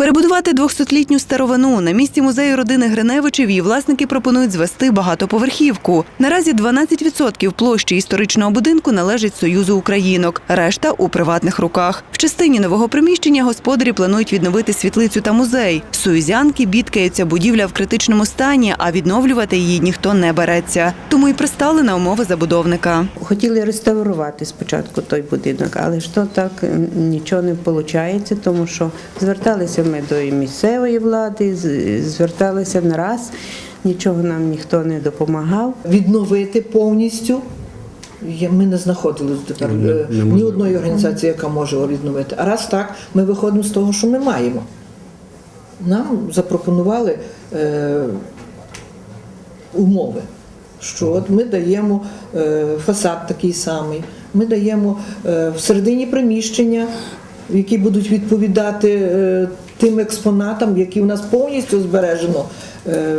Перебудувати 200-літню старовину на місці музею родини Гриневичів її власники пропонують звести багатоповерхівку. Наразі 12% площі історичного будинку належить Союзу Українок, решта у приватних руках. В частині нового приміщення господарі планують відновити світлицю та музей. Суюзянки бідкаються, будівля в критичному стані, а відновлювати її ніхто не береться. Тому і пристали на умови забудовника. Хотіли реставрувати спочатку той будинок, але ж то так нічого не виходить, тому що зверталися ми до місцевої влади, зверталися не раз, нічого нам ніхто не допомагав. відновити повністю. Ми не знаходили тепер Не- е, не ні одної організації, яка може його відновити. А раз так, ми виходимо з того, що ми маємо. Нам запропонували е, умови, що от ми даємо е, фасад такий самий, ми даємо е, всередині приміщення, які будуть відповідати е, тим експонатам, які в нас повністю збережено. Е,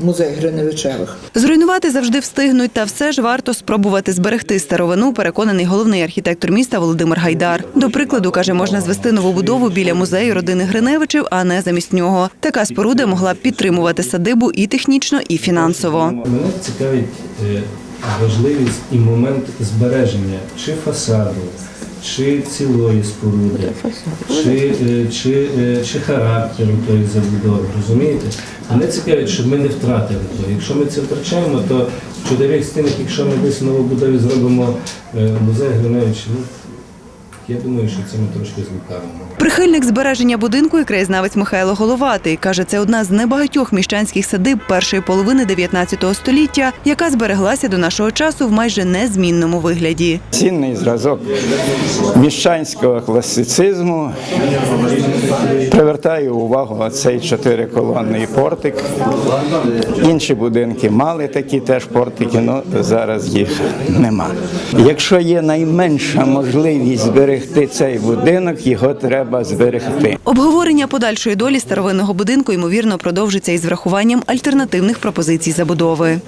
Музей Гриневичевих. Зруйнувати завжди встигнуть, та все ж варто спробувати зберегти старовину, переконаний головний архітектор міста Володимир Гайдар. До прикладу, каже, можна звести нову будову біля музею родини Гриневичів, а не замість нього. Така споруда могла б підтримувати садибу і технічно, і фінансово. Мене цікавить е, важливість і момент збереження чи фасаду, чи цілої споруди, чи, е, чи, е, чи характеру тої забудови. Розумієте? Мене цікавить, щоб ми не втратили то. Якщо ми це втрачаємо, то в з тим, якщо ми десь в новобудові зробимо е, музей Гриневича, ну, я думаю, що це ми трошки злукавимо. Прихильник збереження будинку і краєзнавець Михайло Головатий каже, це одна з небагатьох міщанських садиб першої половини 19 століття, яка збереглася до нашого часу в майже незмінному вигляді. Цінний зразок міщанського класицизму привертає увагу цей чотириколонний портик. Інші будинки мали такі теж портики, але зараз їх нема. Якщо є найменша можливість зберегти цей будинок, його треба зберегти. Обговорення подальшої долі старовинного будинку ймовірно продовжиться із врахуванням альтернативних пропозицій забудови.